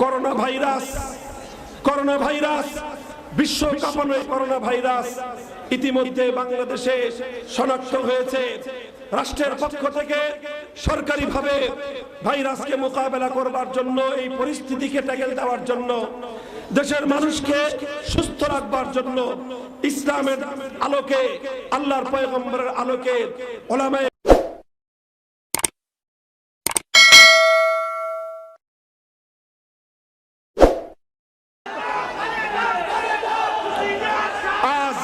Corona virus corona virus বিশ্ব কাঁপানো corona virus ইতিমধ্যে বাংলাদেশে শনাক্ত হয়েছে। রাষ্ট্রের পক্ষ থেকে সরকারিভাবে ভাইরাসকে মোকাবেলা করবার জন্য, এই পরিস্থিতিকে ট্যাকেল দেওয়ার জন্য, দেশের মানুষকে সুস্থ রাখবার জন্য ইসলামের আলোকে, আল্লাহর পয়গম্বরের আলোকে ওলামায়ে আজ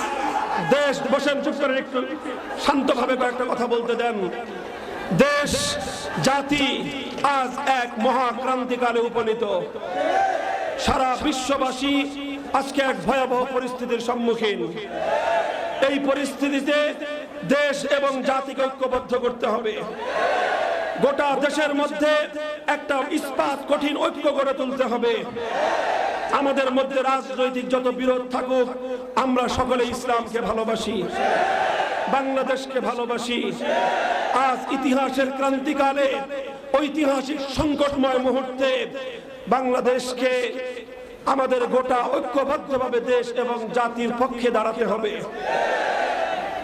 দেশ বসেন চুপ করেন একটু শান্তভাবে কয়েকটা কথা বলতে দেন। দেশ, জাতি আজ এক মহাক্রান্তিকালে উপনীত। সারা বিশ্ববাসী আজকে এক ভয়াবহ পরিস্থিতির সম্মুখীন। এই পরিস্থিতিতে দেশ এবং জাতিকে ঐক্যবদ্ধ করতে হবে। গোটা দেশের মধ্যে একটা ইস্পাত কঠিন ঐক্য গড়ে তুলতে হবে। আমাদের মধ্যে রাজনৈতিক যত বিরোধ থাকুক, আমরা সকলে ইসলামকে ভালোবাসি, বাংলাদেশকে ভালোবাসি। আজ ইতিহাসের ক্রান্তিকালে, ঐতিহাসিক সংকটময় মুহূর্তে বাংলাদেশকে আমাদের গোটা ঐক্যবদ্ধভাবে দেশ এবং জাতির পক্ষে দাঁড়াতে হবে।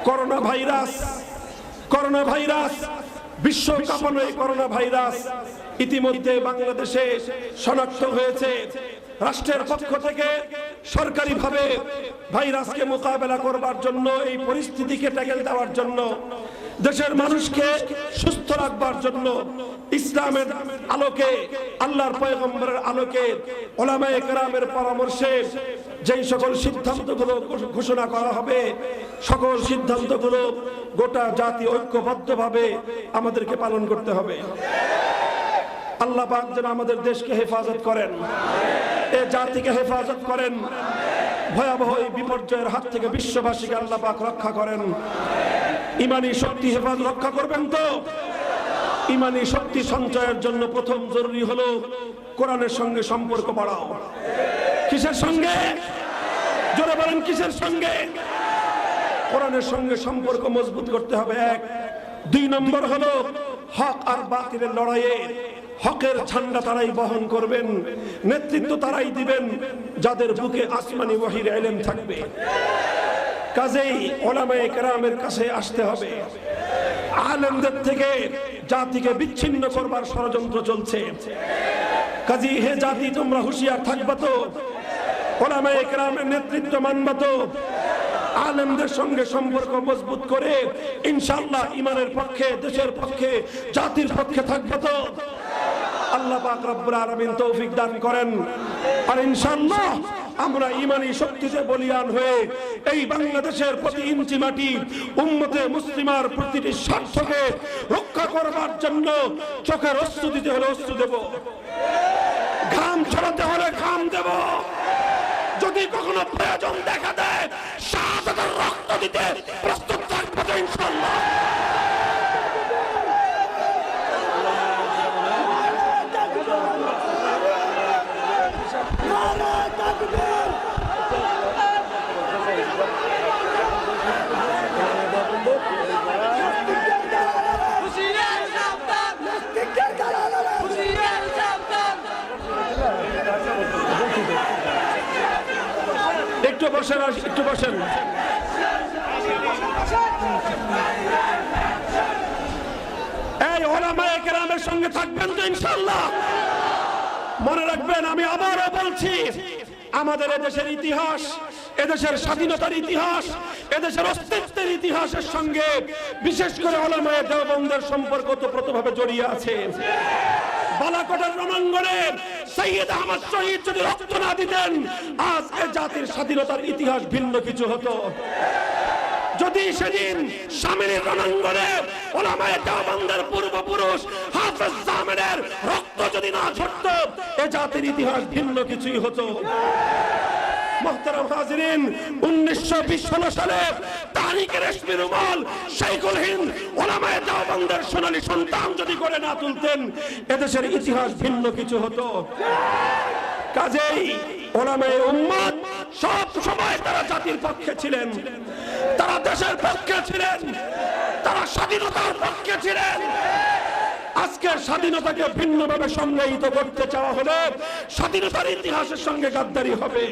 করোনা ভাইরাস করোনা ভাইরাস বিশ্ব কাঁপানো করোনা ভাইরাস ইতিমধ্যে বাংলাদেশে শনাক্ত হয়েছে। রাষ্ট্রের পক্ষ থেকে সরকারিভাবে ভাইরাসকে মোকাবেলা করবার জন্য, এই পরিস্থিতিকে ট্যাকেল দেওয়ার জন্য, দেশের মানুষকে সুস্থ রাখবার জন্য, ইসলামের আলোকে, আল্লাহর পয়গম্বরের আলোকে, ওলামায়ে কেরামের পরামর্শে যেই সকল সিদ্ধান্তগুলো ঘোষণা করা হবে, সকল সিদ্ধান্তগুলো গোটা জাতি ঐক্যবদ্ধভাবে আমাদেরকে পালন করতে হবে। আল্লাহ পাক যেন আমাদের দেশকে হেফাজত করেন। এ জাতিকে হেফাজত করেন। ভয়াবহ এই বিপর্যয়ের হাত থেকে বিশ্ববাসীকে আল্লাহ পাক রক্ষা করেন। ইমানি শক্তি হেফাজত রক্ষা করবেন তো? ইমানি শক্তি সঞ্চয়ের জন্য প্রথম জরুরি হলো কোরআনের সঙ্গে সম্পর্ক বাড়াও। কিসের সঙ্গে? জোরে বলেন, কিসের সঙ্গে? কোরআনের সঙ্গে সম্পর্ক মজবুত করতে হবে, এক। দুই নম্বর হলো হক আর বাতিলের লড়াইয়ে। হকের ঝান্ডা তারাই বহন করবেন, নেতৃত্ব তারাই দিবেন, যাদের বুকে আসমানি ওয়াহির এলেম থাকবে। কাজেই ওলামায়ে কেরামের কাছে আসতে হবে। আলেমদের থেকে জাতিকে বিচ্ছিন্ন করবার ষড়যন্ত্র চলছে। কাজী হে জাতি, তোমরা হুঁশিয়ার থাকবা তো। ওলামায়ে কেরামের নেতৃত্ব মানবা তো। আলেমদের সঙ্গে সম্পর্ক মজবুত করে ইনশাআল্লাহ ইমানের পক্ষে, দেশের পক্ষে, জাতির পক্ষে থাকবে তো। আল্লাহ পাক রব্বুল আলামিন তৌফিক দান করেন। আর ইনশাআল্লাহ আমরা ইমানি শক্তিতে বলিয়ান হয়ে এই বাংলাদেশের প্রতি ইঞ্চি মাটি উম্মতে মুসলিমার প্রতিটি স্বার্থকে রক্ষা করবার জন্য চোখের অস্ত্র দিতে হলে অস্ত্র দেব। ঘাম ছড়াতে হলে ঘাম দেব। যদি কখনো প্রয়োজন দেখা দেয় শাহাদাতের রক্ত দিতে প্রস্তুত থাকব তো ইনশাআল্লাহ হুশিয়ার সাবধান হুশিয়ার সাবধান একটু বসেন একটু বসেন। এই ওলামায়ে সঙ্গে থাকবেন তো ইনশাআল্লাহ। মনে রাখবেন, আমি আবারও বলছি, আমাদের এদেশের ইতিহাস, এদেশের স্বাধীনতার ইতিহাস, এদেশের অস্তিত্বের ইতিহাসের সঙ্গে বিশেষ করে ওলামায়ে দেওবন্দের সম্পর্ক ওতপ্রোতভাবে জড়িয়ে আছে। বালাকোটের রণাঙ্গনে সৈয়দ আহমদ শহীদ যদি রক্ত না দিতেন এ জাতির স্বাধীনতার ইতিহাস ভিন্ন কিছু হতো। যদি সেদিন স্বামীর রণাঙ্গনে ওলামায় দেওবন্দের পূর্বপুরুষ হাফেজ জামিনের রক্ত যদি না ঝরত, এ জাতির ইতিহাস ভিন্ন কিছুই হতো। মোহতারাম হাজিরিন, উনিশশো বিশ সালে তারিখ রেশমি রুমাল শাইখুল হিন্দ ওলামায়ে দেওবন্দের সোনালী সন্তান যদি করে না তুলতেন, এদেশের ইতিহাস ভিন্ন কিছু হতো। কাজেই ওলামায়ে উম্মত সব সময় তারা জাতির পক্ষে ছিলেন, তারা দেশের পক্ষে ছিলেন, তারা স্বাধীনতার পক্ষে ছিলেন। আজকের স্বাধীনতাকে ভিন্নভাবে সংজ্ঞায়িত করতে চাওয়া হলে স্বাধীনতার ইতিহাসের সঙ্গে গাদ্দারি হবে।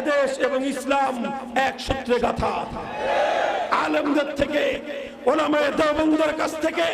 এদেশ এবং ইসলাম এক সূত্রে গাথা। আলমদের থেকে ওনামায় দেওবন্দের কাছ থেকে